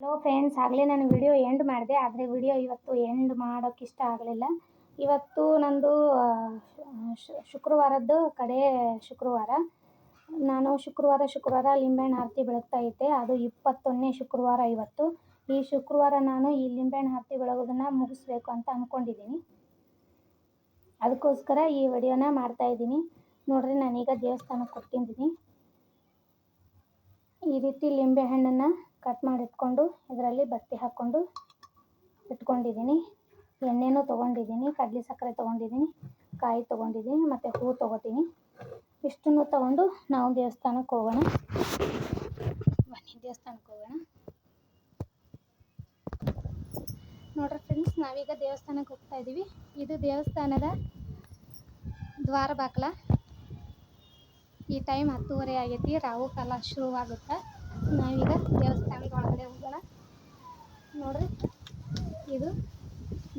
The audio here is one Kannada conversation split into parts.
ಹಲೋ ಫ್ರೆಂಡ್ಸ್ ಆಗಲೇ ನಾನು ವಿಡಿಯೋ ಎಂಡ್ ಮಾಡಿದೆ, ಆದರೆ ವಿಡಿಯೋ ಇವತ್ತು ಎಂಡ್ ಮಾಡೋಕ್ಕೆ ಇಷ್ಟ ಆಗಲಿಲ್ಲ. ಇವತ್ತು ನಂದು ಶುಕ್ರವಾರದ್ದು ಕಡೆ ಶುಕ್ರವಾರ. ನಾನು ಶುಕ್ರವಾರ ಶುಕ್ರವಾರ ಲಿಂಬೆಹಣ್ಣು ಆರತಿ ಬೆಳಗ್ತಾ ಇದ್ದೆ. ಅದು ಇಪ್ಪತ್ತೊಂದನೇ ಶುಕ್ರವಾರ ಇವತ್ತು. ಈ ಶುಕ್ರವಾರ ನಾನು ಈ ಲಿಂಬೆಹಣ್ಣು ಆರತಿ ಬೆಳಗೋದನ್ನು ಮುಗಿಸ್ಬೇಕು ಅಂತ ಅಂದ್ಕೊಂಡಿದ್ದೀನಿ ಅದಕ್ಕೋಸ್ಕರ ಈ ವಿಡಿಯೋನ ಮಾಡ್ತಾ ಇದ್ದೀನಿ. ನೋಡ್ರಿ, ನಾನೀಗ ದೇವಸ್ಥಾನಕ್ಕೆ ಕೊಟ್ಟಿದ್ದೀನಿ ಈ ರೀತಿ ಲಿಂಬೆ ಹಣ್ಣನ್ನು ಕಟ್ ಮಾಡಿ ಇಟ್ಕೊಂಡು ಇದರಲ್ಲಿ ಬತ್ತಿ ಹಾಕ್ಕೊಂಡು ಇಟ್ಕೊಂಡಿದ್ದೀನಿ. ಎಣ್ಣೆನೂ ತೊಗೊಂಡಿದ್ದೀನಿ, ಕಡಲೆ ಸಕ್ಕರೆ ತೊಗೊಂಡಿದ್ದೀನಿ, ಕಾಯಿ ತೊಗೊಂಡಿದ್ದೀನಿ, ಮತ್ತು ಹೂ ತೊಗೋತೀನಿ. ಇಷ್ಟನ್ನು ತೊಗೊಂಡು ನಾವು ದೇವಸ್ಥಾನಕ್ಕೆ ಹೋಗೋಣ. ಬನ್ನಿ, ದೇವಸ್ಥಾನಕ್ಕೆ ಹೋಗೋಣ. ನೋಡ್ರಿ ಫ್ರೆಂಡ್ಸ್ ನಾವೀಗ ದೇವಸ್ಥಾನಕ್ಕೆ ಹೋಗ್ತಾ ಇದ್ದೀವಿ. ಇದು ದೇವಸ್ಥಾನದ ದ್ವಾರ ಬಾಕ್ಲ ಈ ಟೈಮ್ ಹತ್ತೂವರೆ ಆಗೈತಿ, ರಾಹು ಕಾಲ ಶುರುವಾಗುತ್ತೆ. ನಾವೀಗ ದೇವಸ್ಥಾನದ ಒಳಗಡೆ ಹೋಗೋಣ. ನೋಡ್ರಿ, ಇದು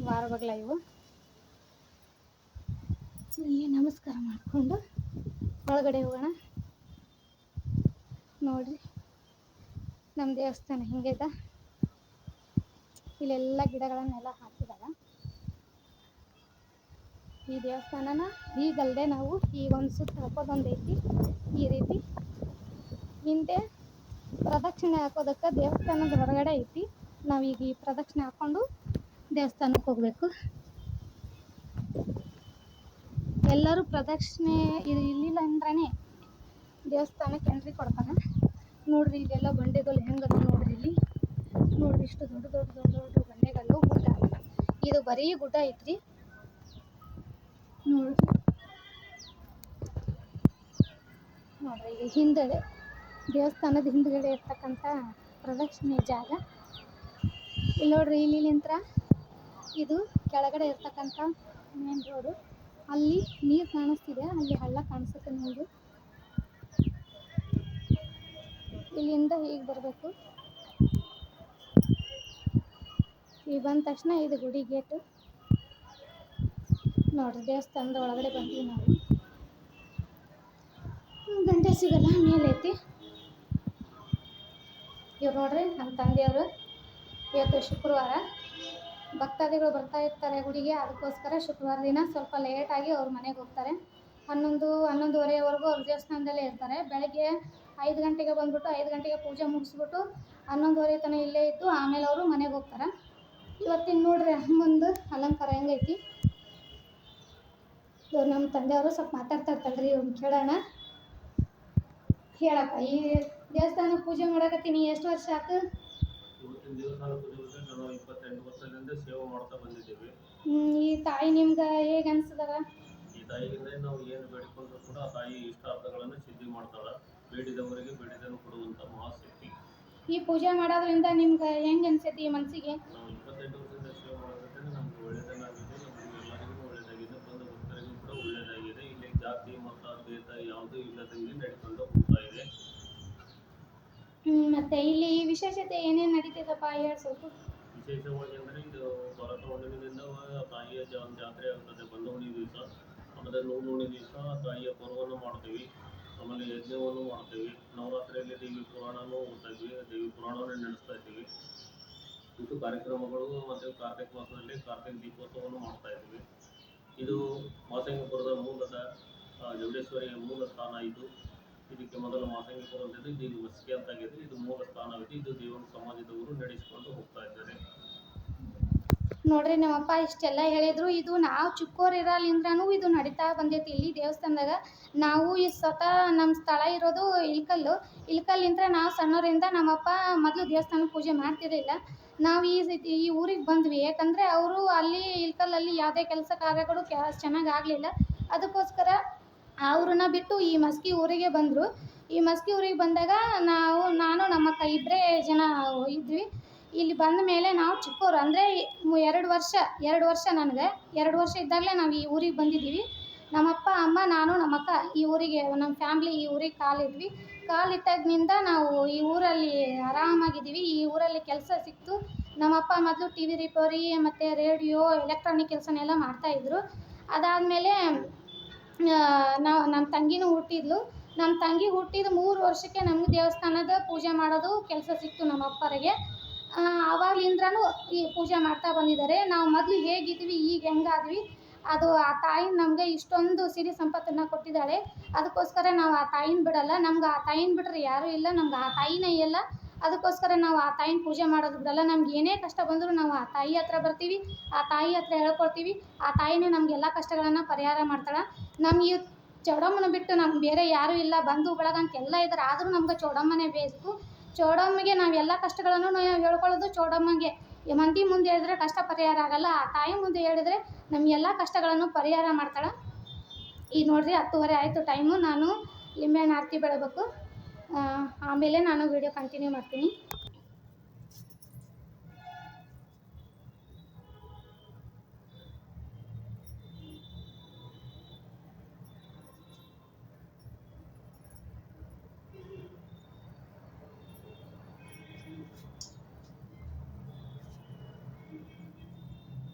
ವಾರ ಬಗ್ಲ ಇವು ಇಲ್ಲಿ ನಮಸ್ಕಾರ ಮಾಡಿಕೊಂಡು ಒಳಗಡೆ ಹೋಗೋಣ. ನೋಡ್ರಿ, ನಮ್ಮ ದೇವಸ್ಥಾನ ಹಿಂಗೈತ ಇಲ್ಲೆಲ್ಲ ಗಿಡಗಳನ್ನೆಲ್ಲ ಹಾಕಿದಾಗ ಈ ದೇವಸ್ಥಾನನ ಈಗಲ್ಲದೆ ನಾವು ಈಗ ಒಂದು ಸುತ್ತ ಹಾಕೋದೊಂದೈತಿ ಈ ರೀತಿ ಹಿಂದೆ ಪ್ರದಕ್ಷಿಣೆ ಹಾಕೋದಕ್ಕೆ ದೇವಸ್ಥಾನದ ಹೊರಗಡೆ ಐತಿ ನಾವೀಗ ಈ ಪ್ರದಕ್ಷಿಣೆ ಹಾಕ್ಕೊಂಡು ದೇವಸ್ಥಾನಕ್ಕೆ ಹೋಗಬೇಕು. ಎಲ್ಲರೂ ಪ್ರದಕ್ಷಿಣೆ ಇದು ಇಲ್ಲಿಲ್ಲ ಅಂದ್ರೇ ದೇವಸ್ಥಾನಕ್ಕೆ ಎಂಟ್ರಿ ಕೊಡ್ತಾನೆ. ನೋಡ್ರಿ ಇದೆಲ್ಲ ಬಂಡೆಗಳು ಹೆಂಗದ ನೋಡ್ರಿ ಇಲ್ಲಿ. ನೋಡ್ರಿ ಇಷ್ಟು ದೊಡ್ಡ ದೊಡ್ಡ ದೊಡ್ಡ ದೊಡ್ಡ ಬಂಡೆಗಳು ಗುಡ್ಡ. ಇದು ಬರೀ ಗುಡ್ಡ ಐತ್ರಿ. ನೋಡ್ರಿ. ನೋಡ್ರಿ ಹಿಂದಡೆ ದೇವಸ್ಥಾನದ ಹಿಂದ್ಗಡೆ ಇರ್ತಕ್ಕಂಥ ಪ್ರದಕ್ಷಿಣೆ ಜಾಗ. ಇಲ್ಲಿ ನೋಡ್ರಿ, ಇಲ್ಲಿ ನಿಂತ್ರ ಇದು ಕೆಳಗಡೆ ಇರ್ತಕ್ಕಂಥ ಮೇನ್ ರೋಡು ಅಲ್ಲಿ ನೀರು ಕಾಣಿಸ್ತಿದೆ, ಅಲ್ಲಿ ಹಳ್ಳ ಕಾಣಿಸುತ್ತೆ ನಿಮಗೆ ಇಲ್ಲಿಂದ ಹೀಗೆ ಬರಬೇಕು. ಈಗ ಬಂದ ತಕ್ಷಣ ಇದು ಗುಡಿ ಗೇಟು. ನೋಡ್ರಿ, ದೇವಸ್ಥಾನದ ಒಳಗಡೆ ಬಂದ್ವಿ ನಾವು. ಗಂಟೆ ಸಿಗಲ್ಲ, ಮೇಲೈತಿ. ಇವ್ರು ನೋಡ್ರಿ ನಮ್ಮ ತಂದೆಯವರು. ಇವತ್ತು ಶುಕ್ರವಾರ. ಭಕ್ತಾದಿಗಳು ಬರ್ತಾ ಇರ್ತಾರೆ ಗುಡಿಗೆ. ಅದಕ್ಕೋಸ್ಕರ ಶುಕ್ರವಾರ ದಿನ ಸ್ವಲ್ಪ ಲೇಟಾಗಿ ಅವ್ರ ಮನೆಗೆ ಹೋಗ್ತಾರೆ. ಹನ್ನೊಂದು, ಹನ್ನೊಂದುವರೆವರೆಗೂ ಅವ್ರ ದೇವಸ್ಥಾನದಲ್ಲೇ ಇರ್ತಾರೆ. ಬೆಳಗ್ಗೆ ಐದು ಗಂಟೆಗೆ ಬಂದ್ಬಿಟ್ಟು ಐದು ಗಂಟೆಗೆ ಪೂಜೆ ಮುಗಿಸ್ಬಿಟ್ಟು ಹನ್ನೊಂದುವರೆ ತನಕ ಇಲ್ಲೇ ಇದ್ದು ಆಮೇಲೆ ಅವರು ಮನೆಗೆ ಹೋಗ್ತಾರೆ. ಇವತ್ತಿನ ನೋಡ್ರಿ ಅಮ್ಮಂದು ಅಲಂಕಾರ ಹೆಂಗೈತಿ? ಇವ್ರು ನಮ್ಮ ತಂದೆಯವರು ಸ್ವಲ್ಪ ಮಾತಾಡ್ತಾ ಇರ್ತಾಳ್ರಿ ಇವ್ರನ್ನ ಕೇಳೋಣ. ಹೇಳಪ್ಪ, ಈ ದೇವಸ್ಥಾನ ಪೂಜೆ ಮಾಡಕತ್ತೀನಿ ಎಷ್ಟು ವರ್ಷ ಆತು? ಈ ತಾಯಿ ನಿಮ್ಗೆ ಹೇಗೆ ಅನ್ಸದವ ಈ ತಾಯಿಗಿಂದ ನಾವು ಏನು ಬೇಡಿಕೊಂಡ್ರು ಕೂಡ ಆ ತಾಯಿ ಇಷ್ಟಾರ್ಥಗಳನ್ನು ಸಿದ್ಧಿ ಮಾಡ್ತಾಳೆ. ಬೇಡಿದವರಿಗೆ ಬೇಡಿದನ್ನು ಕೊಡುವಂಥ ಮಹಾಶಕ್ತಿ. ಈ ಪೂಜೆ ಮಾಡೋದ್ರಿಂದ ನಿಮ್ಗೆ ಹೆಂಗೆ ಅನ್ಸೈತಿ ಈ ಮನಸ್ಸಿಗೆ ನಾವು ಇಪ್ಪತ್ತೆಂಟು ವರ್ಷದಿಂದ ಸೇವೆ ಮಾಡೋದ್ರಿಂದ ನಮ್ಗೆ ಒಳ್ಳೆಯದನ್ನಾಗಿದೆ ನಮಗೆ ಎಲ್ಲರಿಗೂ ಒಳ್ಳೆಯದಾಗಿದೆ ಬಂದ ಭಕ್ತರಿಗೂ ಕೂಡ ಒಳ್ಳೆಯದಾಗಿದೆ. ಇಲ್ಲಿ ಜಾತಿ ಮತ ಭೇದ ಯಾವುದೂ ಇಲ್ಲದಂಗೆ ನಡ್ಕೊಂಡು ಹೋಗ್ತಾ ಇದೆ ಹ್ಮ್, ಮತ್ತೆ ಇಲ್ಲಿ ವಿಶೇಷತೆ ಏನೇನು ನಡೀತದಪ್ಪ ಹೇಳಿ ಸ್ವಲ್ಪ ವಿಶೇಷವಾಗಿ ಅಂದರೆ ಇದು ಭರತ ಹುಣ್ಣಿಮೆಯಿಂದ ತಾಯಿಯ ಜಾತ್ರೆ ಆಗ್ತದೆ ಬಂದ ಹುಣ್ಣಿಮೆ ದಿವಸ. ಆಮೇಲೆ ಹುಣ್ಣಿಮೆ ದಿವಸ ತಾಯಿಯ ಪರ್ವವನ್ನು ಮಾಡ್ತೀವಿ. ಆಮೇಲೆ ಯಜ್ಞವನ್ನು ಮಾಡ್ತೀವಿ. ನವರಾತ್ರಿಯಲ್ಲಿ ದೇವಿ ಪುರಾಣನೂ ಓದ್ತಾ ದೇವಿ ಪುರಾಣವನ್ನು ನಡೆಸ್ತಾ ಇದ್ದೀವಿ ಇದು ಕಾರ್ಯಕ್ರಮಗಳು ಮತ್ತು ಕಾರ್ತಿಕ ಮಾಸದಲ್ಲಿ ಕಾರ್ತಿಕ ದೀಪೋತ್ಸವವನ್ನು ಮಾಡ್ತಾ ಇದ್ದೀವಿ ಇದು ಮಾಸಂಗಪುರದ ಮೂಲದ ಜಗಡೇಶ್ವರಿಯ ಮೂಲ ಸ್ಥಾನ ಇದು. ಇದಕ್ಕೆ ಮೊದಲು ಮಾಸಂಗಪುರ ಇದು ಇದು ಮಸ್ಕಿ ಅಂತಾಗಿದೆ ಇದು ಮೂಲ ಸ್ಥಾನವಿದೆ, ಇದು ದೇವರ ಸಮಾಜದವರು ನಡೆಸಿಕೊಂಡು ಹೋಗ್ತಾ ಇದ್ದಾರೆ. ನೋಡ್ರಿ ನಮ್ಮಪ್ಪ ಇಷ್ಟೆಲ್ಲ ಹೇಳಿದ್ರು, ಇದು ನಾವು ಚಿಕ್ಕೋರಿರಲಿಂದ್ರೂ ಇದು ನಡೀತಾ ಬಂದೈತಿ. ಇಲ್ಲಿ ದೇವಸ್ಥಾನದಾಗ ನಾವು ಈ ಸ್ವತಃ ನಮ್ಮ ಸ್ಥಳ ಇರೋದು ಇಳ್ಕಲ್ಲು. ಇಳ್ಕಲ್ಲಿಂದ ನಾವು ಸಣ್ಣವರಿಂದ ನಮ್ಮಪ್ಪ ಮೊದಲು ದೇವಸ್ಥಾನ ಪೂಜೆ ಮಾಡ್ತಿರಲಿಲ್ಲ. ನಾವು ಈ ಈ ಊರಿಗೆ ಬಂದ್ವಿ. ಯಾಕಂದರೆ ಅವರು ಅಲ್ಲಿ ಇಳ್ಕಲ್ಲಲ್ಲಿ ಯಾವುದೇ ಕೆಲಸ ಕಾರ್ಯಗಳು ಕ್ಯಾ, ಚೆನ್ನಾಗಿ ಆಗಲಿಲ್ಲ. ಅದಕ್ಕೋಸ್ಕರ ಅವ್ರನ್ನ ಬಿಟ್ಟು ಈ ಮಸ್ಕಿ ಊರಿಗೆ ಬಂದರು. ಈ ಮಸ್ಕಿ ಊರಿಗೆ ಬಂದಾಗ ನಾವು, ನಾನು, ನಮ್ಮ ಅಕ್ಕ ಇಬ್ಬರೇ ಜನ ಇದ್ವಿ. ಇಲ್ಲಿ ಬಂದ ಮೇಲೆ ನಾವು ಚಿಕ್ಕವರು ಅಂದರೆ ಎರಡು ವರ್ಷ ಎರಡು ವರ್ಷ ನನಗೆ. ಎರಡು ವರ್ಷ ಇದ್ದಾಗಲೇ ನಾವು ಈ ಊರಿಗೆ ಬಂದಿದ್ದೀವಿ. ನಮ್ಮಪ್ಪ, ಅಮ್ಮ, ನಾನು ನಮ್ಮಕ್ಕ ಈ ಊರಿಗೆ, ನಮ್ಮ ಫ್ಯಾಮ್ಲಿ ಈ ಊರಿಗೆ ಕಾಲಿಟ್ವಿ ಕಾಲಿಟ್ಟಾಗಿನಿಂದ ನಾವು ಈ ಊರಲ್ಲಿ ಆರಾಮಾಗಿದ್ದೀವಿ. ಈ ಊರಲ್ಲಿ ಕೆಲಸ ಸಿಕ್ತು. ನಮ್ಮಪ್ಪ ಮೊದಲು ಟಿ ವಿ ರಿಪೇರಿ, ಮತ್ತು ರೇಡಿಯೋ, ಎಲೆಕ್ಟ್ರಾನಿಕ್ ಕೆಲಸನೆಲ್ಲ ಮಾಡ್ತಾಯಿದ್ರು ಅದಾದಮೇಲೆ ನಾವು ನಮ್ಮ ತಂಗಿನೂ ಹುಟ್ಟಿದ್ಲು. ನಮ್ಮ ತಂಗಿ ಹುಟ್ಟಿದ ಮೂರು ವರ್ಷಕ್ಕೆ ನಮ್ಗೆ ದೇವಸ್ಥಾನದ ಪೂಜೆ ಮಾಡೋದು ಕೆಲಸ ಸಿಕ್ತು ನಮ್ಮ ಅಪ್ಪರಿಗೆ. ಆವಾಗ್ಲಿಂದ್ರೂ ಈ ಪೂಜೆ ಮಾಡ್ತಾ ಬಂದಿದ್ದಾರೆ. ನಾವು ಮೊದಲು ಹೇಗಿದ್ವಿ, ಈಗ ಹೆಂಗಾದ್ವಿ, ಅದು ಆ ತಾಯಿ ನಮಗೆ ಇಷ್ಟೊಂದು ಸಿರಿ ಸಂಪತ್ತನ್ನು ಕೊಟ್ಟಿದ್ದಾಳೆ. ಅದಕ್ಕೋಸ್ಕರ ನಾವು ಆ ತಾಯಿನ ಬಿಡಲ್ಲ. ನಮ್ಗೆ ಆ ತಾಯಿನ ಬಿಟ್ಟರೆ ಯಾರೂ ಇಲ್ಲ. ನಮ್ಗೆ ಆ ತಾಯಿನೇ ಎಲ್ಲ ಅದಕ್ಕೋಸ್ಕರ ನಾವು ಆ ತಾಯಿನ ಪೂಜೆ ಮಾಡೋದು ಬಿಡಲ್ಲ ನಮ್ಗೆ ಏನೇ ಕಷ್ಟ ಬಂದರೂ ನಾವು ಆ ತಾಯಿ ಹತ್ರ ಬರ್ತೀವಿ, ಆ ತಾಯಿ ಹತ್ರ ಹೇಳ್ಕೊಳ್ತೀವಿ ಆ ತಾಯಿನೇ ನಮಗೆಲ್ಲ ಕಷ್ಟಗಳನ್ನು ಪರಿಹಾರ ಮಾಡ್ತಾಳೆ. ನಮಗೆ ಚೌಡಮ್ಮನ ಬಿಟ್ಟು ನಮ್ಗೆ ಬೇರೆ ಯಾರೂ ಇಲ್ಲ, ಬಂಧು ಬಳಗ ಅಂತ ಎಲ್ಲ ಇದ್ದಾರೆ ಆದರೂ ನಮ್ಗೆ ಚೌಡಮ್ಮನೇ ಬೇಕು. ಚೌಡಮ್ಮಗೆ ನಾವೆಲ್ಲ ಕಷ್ಟಗಳನ್ನು ನಾವು ಹೇಳ್ಕೊಳ್ಳೋದು ಚೌಡಮ್ಮಗೆ. ಮಂದಿ ಮುಂದೆ ಹೇಳಿದ್ರೆ ಕಷ್ಟ ಪರಿಹಾರ ಆಗಲ್ಲ, ಆ ತಾಯಿ ಮುಂದೆ ಹೇಳಿದ್ರೆ ಎಲ್ಲ ಕಷ್ಟಗಳನ್ನು ಪರಿಹಾರ ಮಾಡ್ತಾಳೆ. ಈಗ ನೋಡ್ರಿ ಹತ್ತುವರೆ ಆಯಿತು ಟೈಮು, ನಾನು ಲಿಂಬೆಹಣ್ಣು ಆರತಿ ಬೆಳಬೇಕು. ಆಮೇಲೆ ನಾನು ವಿಡಿಯೋ ಕಂಟಿನ್ಯೂ ಮಾಡ್ತೀನಿ.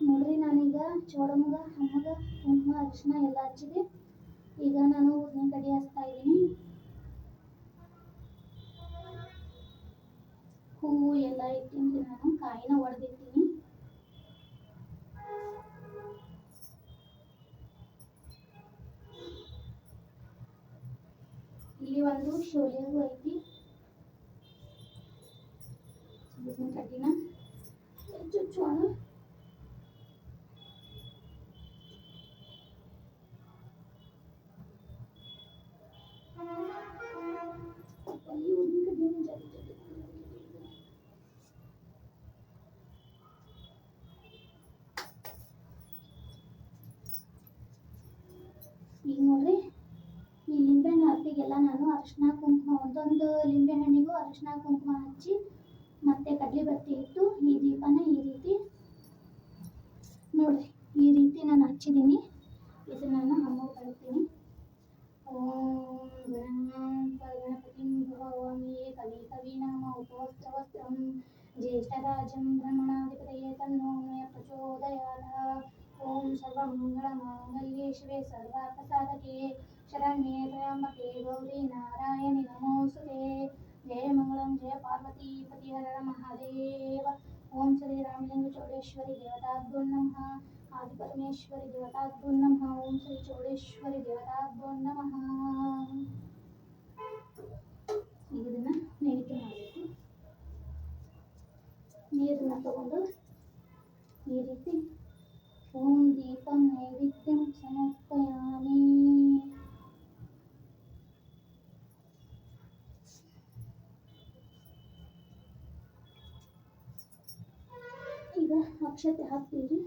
ನೋಡ್ರಿ ನಾನೀಗ ಚೌಡಮ್ಮಗ ಅಮ್ಮಗ ಕುಂಕುಮ ಅರ್ಶಿನ ಎಲ್ಲ ಹಚ್ಚಿದೆ. ಈಗ ನಾನು ಊರಿನ ಕಡೆ ಹಚ್ತಾ ಇದ್ದೀನಿ. ಎಲ್ಲ ಇಟ್ಟಿನಿ ನಾನು ಕಾಯಿನ ಒಡೆದಿಟ್ಟಿನಿ ಇಲ್ಲಿ ಒಂದು ಶೋಲೆಗೂ ಐತಿ ಊದಿನ ಕಡ್ಡಿನ ಚುಚ್ಚೋಣ ಅಲ್ಲಿ ಊದಿನ ಕಡ್ಡಿನ ಜಲ್ದಿ ಜಲ್ದಿ ಈಗ ನೋಡ್ರಿ ಈ ಲಿಂಬೆಹಣ್ಣು ಹತ್ತಿಗೆಲ್ಲ ನಾನು ಅರಿಶಿನ ಕುಂಕುಮ ಒಂದೊಂದು ಲಿಂಬೆಹಣ್ಣಿಗೂ ಅರಿಶಿನ ಕುಂಕುಮ ಹಚ್ಚಿ ಮತ್ತೆ ಕಡ್ಲಿ ಬತ್ತಿ ಇಟ್ಟು ಈ ದೀಪನ ಈ ರೀತಿ ನೋಡ್ರಿ, ಈ ರೀತಿ ನಾನು ಹಚ್ಚಿದ್ದೀನಿ. ಇದು ನಾನು ಅಮ್ಮಗೆ ಬೆಳಗ್ತೀನಿ ಓಂ ಗಣಪ ಗಣಪತಿಂ ಭವಾಮಿ ಕವಿ ಕವಿ ನಾಮ ಉಪವಸ್ತ್ರವಸ್ತ್ರಂ ಜ್ಯೇಷ್ಠರಾಜಂ ಬ್ರಹ್ಮಣಾಧಿಪತಯೇ ತನ್ನೋ ಮೇ ಪ್ರಚೋದಯಾತ್. ಓಂ ಸರ್ವಮಂಗಳಮಾಂಗಲ್ಯೆ ಶಿವೆ ಸರ್ವಾರ್ಥಸಾಧಕೆ ಶರಣ್ಯೆ ತ್ರ್ಯಂಬಕೆ ಗೌರಿ ನಾರಾಯಣಿ ನಮೋಸ್ತುತೆ ಜಯ ಮಂಗಳಂ ಜಯ ಪಾರ್ವತಿ ಪತಿ ಹರ ಮಹಾದೇವ ಓಂ ಶ್ರೀ ರಾಮಲಿಂಗ ಚೌಡೇಶ್ವರಿ ದೇವತಾಭ್ಯೋ ನಮಃ ಆದಿ ಪರಮೇಶ್ವರಿ ದೇವತಾಭ್ಯೋ ನಮಃ ಓಂ ಶ್ರೀ ಚೌಡೇಶ್ವರಿ ದೇವತಾಭ್ಯೋ ನಮಃ ಈಗ ಇದನ್ನ ನೈವೇದ್ಯ ಮಾಡಬೇಕು ನೀರನ್ನ ತಗೊಂಡು ಈ ರೀತಿ ಓಂ ದೀಪಂ ನೈವೇದ್ಯಂ ಸಮರ್ಪಯಾಮಿ ಅಕ್ಷತೆ ಹಾಕ್ತೀವಿ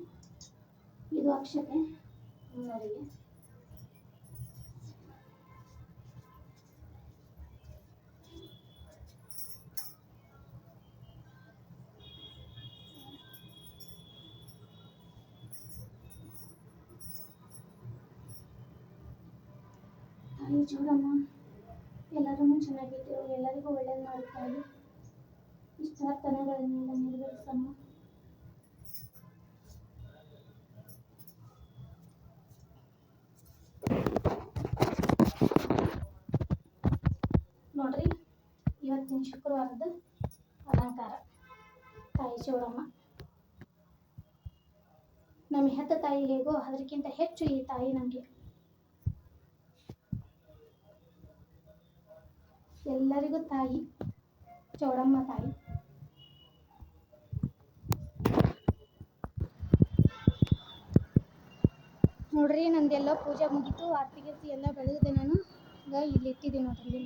ಇದು ಅಕ್ಷತೆ. ಅಮ್ಮನವರಿಗೆ ತಾಯಿ ಚೂಡಮ್ಮ ಎಲ್ಲರೂ ಚೆನ್ನಾಗಿದ್ದೇವೆ ಎಲ್ಲರಿಗೂ ಒಳ್ಳೇದು ಮಾಡುತ್ತಾಯಿ ಇಷ್ಟಾರ್ಥನೆಗಳನ್ನೆಲ್ಲ ನೆರವೇರಿಸಮ್ಮ ನೋಡ್ರಿ ಇವತ್ತಿನ ಶುಕ್ರವಾರದ ಅಲಂಕಾರ. ತಾಯಿ ಚೌಡಮ್ಮ ನಮ್ಮ ಹೆತ್ತ ತಾಯಿ ಹೇಗೋ ಅದಕ್ಕಿಂತ ಹೆಚ್ಚು ಈ ತಾಯಿ ನಮಗೆ. ಎಲ್ಲರಿಗೂ ತಾಯಿ, ಚೌಡಮ್ಮ ತಾಯಿ. ನೋಡ್ರಿ ನಂದೆಲ್ಲ ಪೂಜೆ ಮುಗಿತು ಆರ್ತಿಗೆ ಎಲ್ಲ ಬೆಳೆದಿದೆ ನಾನು. ಈಗ ಇಲ್ಲಿ ಇಟ್ಟಿದ್ದೀನಿ ನೋಡ್ರಿ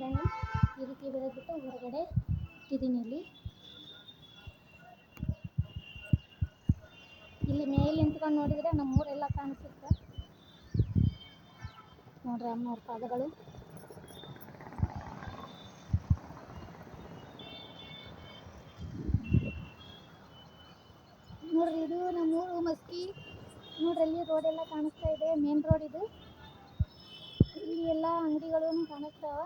ಈ ರೀತಿ ಬೆಳೆದ್ಬಿಟ್ಟು ಹೊರಗಡೆ ಇಟ್ಟಿದ್ದೀನಿ ಇಲ್ಲಿ. ಇಲ್ಲಿ ಮೇಲೆ ನಿಂತ್ಕೊಂಡು ನೋಡಿದರೆ ನಮ್ಮೂರೆಲ್ಲ ಕಾಣಿಸುತ್ತೆ. ನೋಡ್ರಿ ಅಮ್ಮವ್ರ ಪಾದಗಳು. ನೋಡ್ರಿ ಇದು ನಮ್ಮೂರು ಮಸ್ಕಿ. ನೋಡ್ರಿ ಅಲ್ಲಿ ರೋಡ್ ಎಲ್ಲ ಕಾಣಿಸ್ತಾ ಇದೆ, ಮೇನ್ ರೋಡ್ ಇದು. ಇಲ್ಲಿ ಎಲ್ಲ ಅಂಗಡಿಗಳು ಕಾಣಿಸ್ತಾವ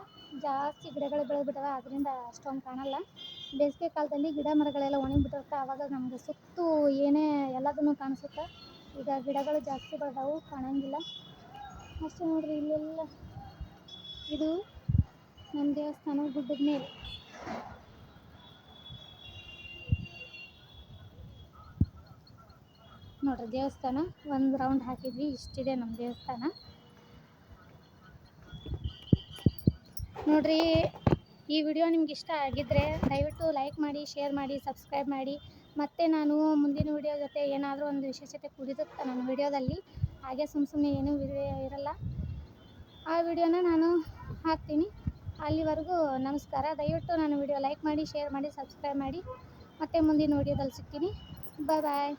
ಜಾಸ್ತಿ ಗಿಡಗಳು ಬೆಳೆದ್ಬಿಟ್ಟವ, ಅದರಿಂದ ಅಷ್ಟೊಂದು ಕಾಣಲ್ಲ. ಬೇಸಿಗೆ ಕಾಲದಲ್ಲಿ ಗಿಡ ಮರಗಳೆಲ್ಲ ಒಣಗಿಬಿಟ್ಟಿರುತ್ತೆ ಆವಾಗ ನಮಗೆ ಸುತ್ತು ಏನೇ ಎಲ್ಲದನ್ನು ಕಾಣಿಸುತ್ತೆ? ಈಗ ಗಿಡಗಳು ಜಾಸ್ತಿ ಬೆಳೆದವು, ಕಾಣಂಗಿಲ್ಲ. ಅಷ್ಟೇ ನೋಡ್ರಿ, ಇಲ್ಲೆಲ್ಲ ಇದು ನಮ್ಮ ದೇವಸ್ಥಾನ ಗುಡ್ಡದ ಮೇಲೆ. ನೋಡ್ರಿ, ದೇವಸ್ಥಾನ ಒಂದು ರೌಂಡ್ ಹಾಕಿದ್ವಿ, ಇಷ್ಟಿದೆ ನಮ್ಮ ದೇವಸ್ಥಾನ. ನೋಡ್ರಿ, ಈ ವಿಡಿಯೋ ನಿಮ್ಗೆ ಇಷ್ಟ ಆಗಿದ್ದರೆ ದಯವಿಟ್ಟು ಲೈಕ್ ಮಾಡಿ ಶೇರ್ ಮಾಡಿ ಸಬ್ಸ್ಕ್ರೈಬ್ ಮಾಡಿ. ಮತ್ತು ನಾನು ಮುಂದಿನ ವಿಡಿಯೋ ಜೊತೆ ಏನಾದರೂ ಒಂದು ವಿಶೇಷತೆ ಕುಡಿದುತ್ತೆ ನನ್ನ ವಿಡಿಯೋದಲ್ಲಿ, ಹಾಗೆ ಸುಮ್ಮ ಸುಮ್ಮನೆ ಏನೂ ವಿಡಿಯೋ ಇರಲ್ಲ. ಆ ವಿಡಿಯೋನ ನಾನು ಹಾಕ್ತೀನಿ. ಅಲ್ಲಿವರೆಗೂ ನಮಸ್ಕಾರ. ದಯವಿಟ್ಟು ನಾನು ವಿಡಿಯೋ ಲೈಕ್ ಮಾಡಿ ಶೇರ್ ಮಾಡಿ ಸಬ್ಸ್ಕ್ರೈಬ್ ಮಾಡಿ. ಮತ್ತೆ ಮುಂದಿನ ವಿಡಿಯೋದಲ್ಲಿ ಸಿಗ್ತೀನಿ. ಬಾಯ್ ಬಾಯ್